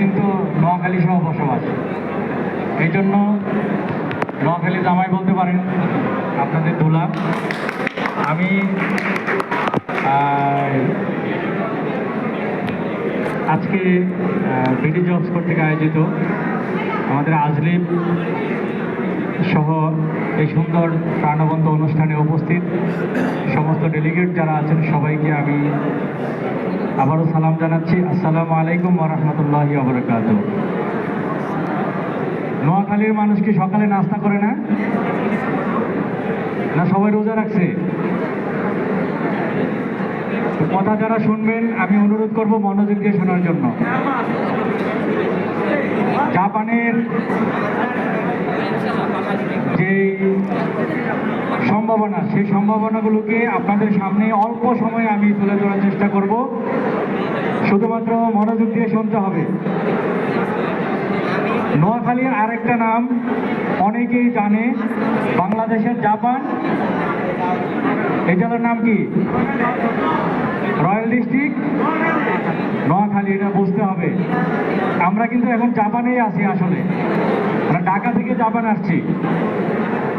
কিন্তু নোয়াখালী সহ বসবাস। এই জন্য নোয়াখালী জামাই বলতে পারেন, আপনাদের দোলা। আমি আজকে বিডি জবস কর্তৃক আয়োজিত আমাদের আজলিম সহ এই সুন্দর প্রাণবন্ত অনুষ্ঠানে উপস্থিত সমস্ত ডেলিগেট যারা আছেন, সবাইকে আমি আবারও সালাম জানাচ্ছি। আসসালামু আলাইকুম রহমতুল্লাহি আবরকাত নোয়াখালীর মানুষ কি সকালে নাস্তা করে না? না সবাই রোজা রাখছে? কথা যারা শুনবেন, আমি অনুরোধ করব মনোযোগ দিয়ে শোনার জন্য। জাপানের যে সম্ভাবনা, সেই সম্ভাবনাগুলোকে আপনাদের সামনে অল্প সময়ে আমি তুলে ধরার চেষ্টা করব। শুধুমাত্র মনোযোগ দিয়ে শুনতে হবে। নোয়াখালীর আরেকটা নাম অনেকেই জানে, বাংলাদেশের জাপান। এই জেলার নাম কি? রয়্যাল ডিস্ট্রিক্ট নোয়াখালী এটা বুঝতে হবে। আমরা কিন্তু এখন জাপানেই আছি আসলে। আমরা ঢাকা থেকে জাপান আসছি।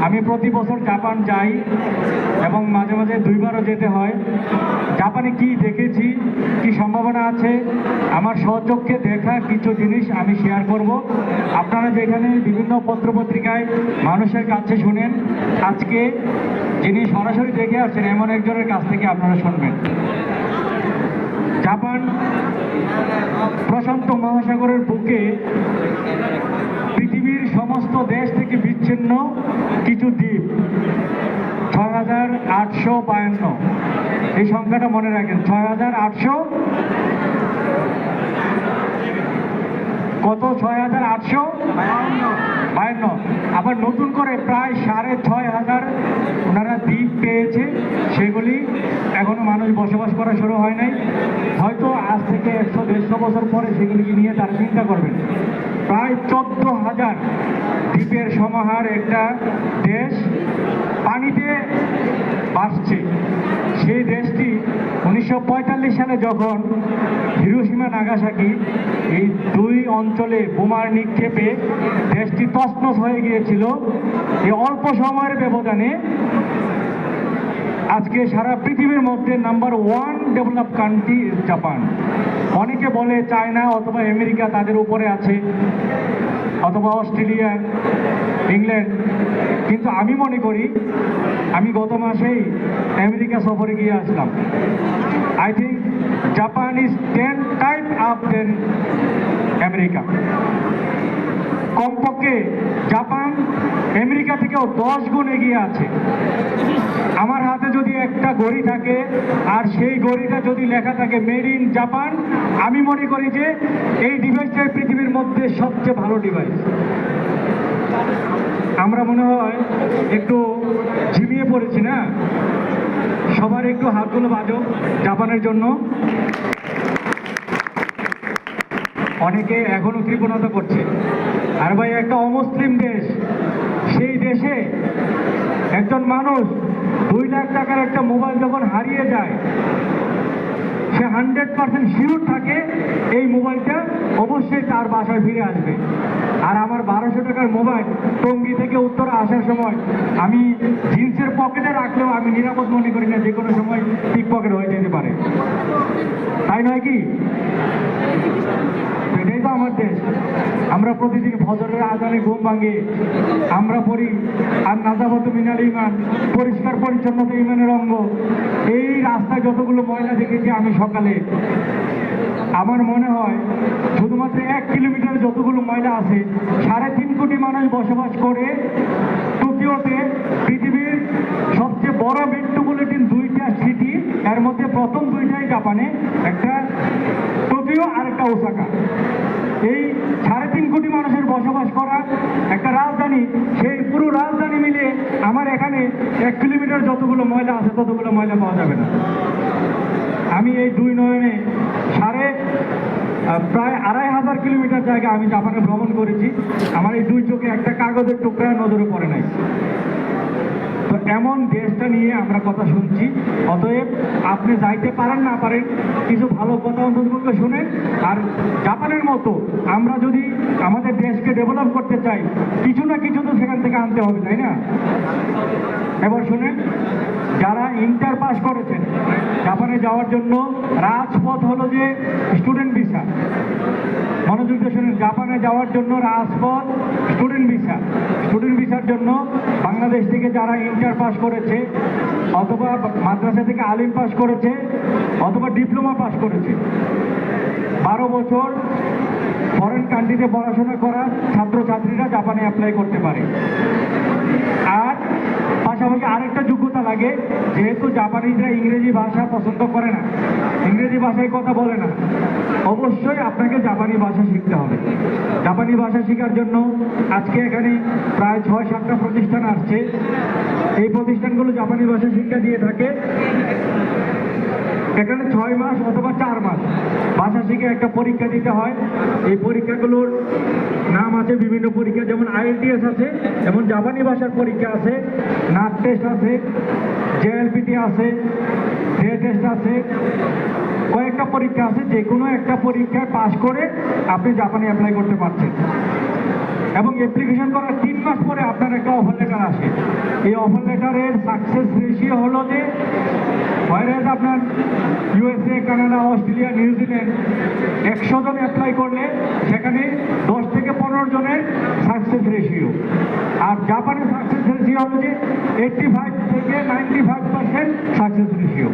আমি প্রতি বছর জাপান যাই এবং মাঝে মাঝে দুইবারও যেতে হয়। জাপানে কি দেখেছি, কি সম্ভাবনা আছে, আমার সচক্ষে দেখা কিছু জিনিস আমি শেয়ার করব। আপনারা যেখানে বিভিন্ন পত্রপত্রিকায় মানুষের কাছে শুনেন, আজকে যিনি সরাসরি দেখে আসছেন, এমন একজনের কাছ থেকে আপনারা শুনবেন। জাপান প্রশান্ত মহাসাগরের বুকে পৃথিবীর সমস্ত দেশ থেকে বিচ্ছিন্ন কিছু দ্বীপ, ছয় হাজার আটশো বায়ান্ন। এই সংখ্যাটা মনে রাখেন, ছয় হাজার আটশো কত? ছয় হাজার আটশো? বায়ান্ন। আবার নতুন করে প্রায় সাড়ে ছয় হাজার ওনারা দ্বীপ পেয়েছে সেগুলি। এখনও মানুষ বসবাস করা শুরু হয় নাই। হয়তো আজ থেকে একশো, দেড়শো বছর পরে সেগুলিকে নিয়ে তার চিন্তা করবেন। প্রায় চোদ্দ হাজার দ্বীপের সমাহার একটা দেশ পানিতে দেশটি উনিশশো পঁয়তাল্লিশ সালে যখন হিরোসীমা নাগাসাকি এই দুই অঞ্চলে বোমার নিক্ষেপে দেশটি তছনছ হয়ে গিয়েছিল এই অল্প সময়ের ব্যবধানে আজকে সারা পৃথিবীর মধ্যে number one develop country Japan অনেকে বলে চায়না অথবা আমেরিকা তাদের উপরে আছে, অথবা অস্ট্রেলিয়া, ইংল্যান্ড। কিন্তু আমি মনে করি, আমি গত মাসেই আমেরিকা সফরে গিয়ে আসলাম। I think Japan is ten time up then America কমপক্ষে জাপান আমেরিকা থেকেও দশ গুণ এগিয়ে আছে। আমার হাতে যদি একটা ঘড়ি থাকে, আর সেই ঘড়িটা যদি লেখা থাকে মেড ইন জাপান আমি মনে করি যে এই ডিভাইসটাই পৃথিবীর মধ্যে সবচেয়ে ভালো ডিভাইস। আমরা মনে হয় একটু ঝিমিয়ে পড়েছি না? সবার একটু হাতগুলো বাজো জাপানের জন্য। অনেকে এখনও কৃপণতা করছে। আর ভাই, একটা অমুসলিম দেশ। সেই দেশে একজন মানুষ দুই লাখ টাকার একটা মোবাইল যখন হারিয়ে যায়, সে হান্ড্রেড পার্সেন্ট শিওর থাকে এই মোবাইলটা অবশ্যই তার বাসায় ফিরে আসবে। আর আমার বারোশো টাকার মোবাইল টঙ্গি থেকে উত্তরে আসার সময় আমি জিন্সের পকেটে রাখলেও আমি নিরাপদ মনে করি না যে কোনো সময় পিক পকেট হয়ে যেতে পারে। তাই নয় কি? এটাই তো আমার দেশ আমরা প্রতিদিন ফজরের আজানে ঘুম ভাঙে। আমরা পড়ি আর নাজাবত মিনাল ইমান, পরিষ্কার পরিচ্ছন্নতা ইমানের অঙ্গ। এই রাস্তায় যতগুলো ময়লা দেখেছি আমি সকালে। আমার মনে হয় শুধুমাত্র এক কিলোমিটার যতগুলো ময়লা আছে, সাড়ে তিন কোটি মানুষ বসবাস করে টোকিওতে পৃথিবীর সবচেয়ে বড় মেট্রোপলিটন দুইটা সিটি, এর মধ্যে প্রথম দুইটাই জাপানে, একটা ওসাকা এই সাড়ে তিন কোটি মানুষের বসবাস করা একটা রাজধানী, সেই পুরো রাজধানী মিলে আমার এখানে এক কিলোমিটার যতগুলো ময়লা আছে ততগুলো ময়লা পাওয়া যাবে না। আমি এই দুই নয়নে সাড়ে প্রায় আড়াই হাজার কিলোমিটার জায়গা আমি জাপানে ভ্রমণ করেছি। আমার এই দুই চোখে একটা কাগজের টুকরা নজরে পড়ে নাই। এমন দেশটা নিয়ে আমরা কথা শুনছি, অতএব আপনি যাইতে পারেন না পারেন, কিছু ভালো কথা অন্তত শুনেন। আর জাপানের মতো আমরা যদি আমাদের দেশকে ডেভেলপ করতে চাই, কিছু না কিছু তো সেখান থেকে আনতে হবে, তাই না? এবার শুনেন, যারা ইন্টার পাস করেছেন, জাপানে যাওয়ার জন্য রাজপথ হলো যে স্টুডেন্ট ভিসা মনোযোগ জাপানে যাওয়ার জন্য রাজপথ, স্টুডেন্ট ভিসা। স্টুডেন্ট ভিসার জন্য বাংলাদেশ থেকে যারা ইন্টার পাস করেছে, অথবা মাদ্রাসা থেকে আলিম পাস করেছে, অথবা ডিপ্লোমা পাস করেছে, বারো বছর ফরেন কান্ট্রিতে পড়াশোনা করা ছাত্রছাত্রীরা জাপানে অ্যাপ্লাই করতে পারে। আর পাশাপাশি আরেকটা যোগ্যতা লাগে, যেহেতু জাপানিজরা ইংরেজি ভাষা পছন্দ করে না। ইংরেজি ভাষায় কথা বলে না। অবশ্যই আপনাকে জাপানি ভাষা শিখতে হবে। জাপানি ভাষা শেখার জন্য আজকে এখানে প্রায় ছয়, সাতটা প্রতিষ্ঠান আসছে। এই প্রতিষ্ঠানগুলো জাপানি ভাষা শিক্ষা দিয়ে থাকে। এখানে ছয় মাস অথবা চার মাস। ভাষা শিখে একটা পরীক্ষা দিতে হয়। এই পরীক্ষাগুলোর নাম আছে বিভিন্ন পরীক্ষা, যেমন আইএলটিএস আছে, যেমন জাপানি ভাষার পরীক্ষা আছে, নাক টেস্ট আছে জেএলপিটি আছে ডে টেস্ট আছে, কয়েকটা পরীক্ষা আছে, যে কোনো একটা পরীক্ষায় পাশ করে আপনি জাপানি অ্যাপ্লাই করতে পারছেন। এবং অ্যাপ্লিকেশন করার তিন মাস পরে আপনার একটা অফার লেটার আসে। এই অফার লেটারের সাকসেস রেশিও হলো যে ভাইরাস আপনার ইউএসএ কানাডা অস্ট্রেলিয়া নিউজিল্যান্ড একশো জন অ্যাপ্লাই করলে সেখানে দশ থেকে পনেরো জনের সাকসেস রেশিও আর জাপানের সাকসেস রেশিও হলো যে এইটটি ফাইভ থেকে ninety five percent success ratio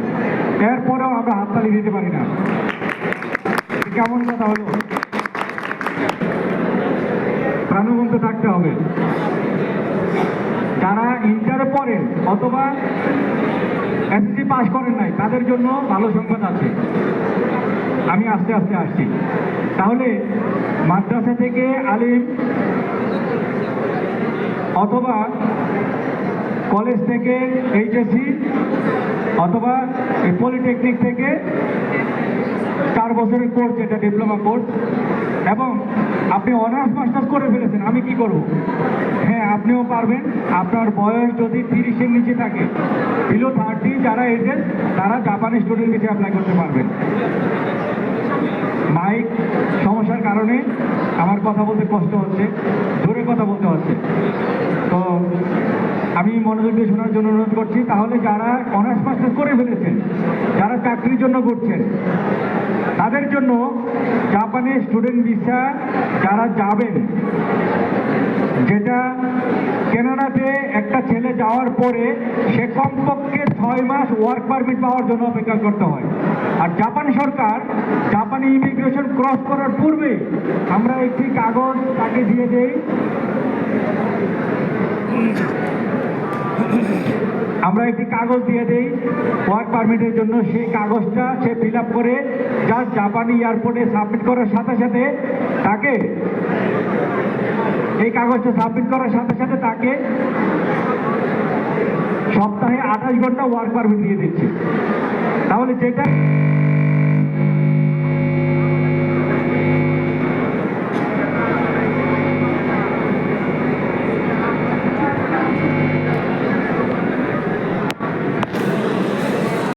এরপরেও আমরা হাততালি দিতে পারি না। কেমন কথা হলো? প্রাণবন্ত থাকতে হবে। যারা ইন্টারে পড়েন অথবা এসএসসি পাস করেন নাই, তাদের জন্য ভালো সংবাদ আছে। আমি আস্তে আস্তে আসছি। তাহলে মাদ্রাসা থেকে আলিম অথবা কলেজ থেকে এইচএসসি অথবা পলিটেকনিক থেকে চার বছরের কোর্স যেটা ডিপ্লোমা কোর্স এবং আপনি অনার্স মাস্টার্স করে ফেলেছেন, আমি কি করব? হ্যাঁ আপনিও পারবেন। আপনার বয়স যদি তিরিশের নিচে থাকে বিলো থার্টি যারা এজেন্ট তারা জাপানি স্টুডেন্ট ভিসে অ্যাপ্লাই করতে পারবেন। মাইক সমস্যার কারণে আমার কথা বলতে কষ্ট হচ্ছে, জোরে কথা বলতে হচ্ছে। তো আমি মনোযোগ দিয়ে শোনার জন্য অনুরোধ করছি, তাহলে যারা অনার্স মাস্টার্স করে ফেলেছেন, যারা চাকরির জন্য করছেন তাদের জন্য জাপানের স্টুডেন্ট ভিসা যারা যাবেন, যেটা কেনাডাতে একটা ছেলে যাওয়ার পরে সে কমপক্ষে ছয় মাস ওয়ার্ক পারমিট পাওয়ার জন্য অপেক্ষা করতে হয়। আর জাপান সরকার জাপানি ইমিগ্রেশন ক্রস করার পূর্বে আমরা একটি কাগজ তাকে দিয়ে দেই। আমরা একটি কাগজ দিয়ে দেই ওয়ার্ক পারমিটের জন্য। সেই কাগজটা সে ফিল করে জাস্ট জাপানি এয়ারপোর্টে সাবমিট করার সাথে সাথে তাকে, এই কাগজটা সাবমিট করার সাথে সাথে তাকে সপ্তাহে আঠাশ ঘণ্টা ওয়ার্ক পারমিট দিয়ে দিচ্ছে। তাহলে যেটা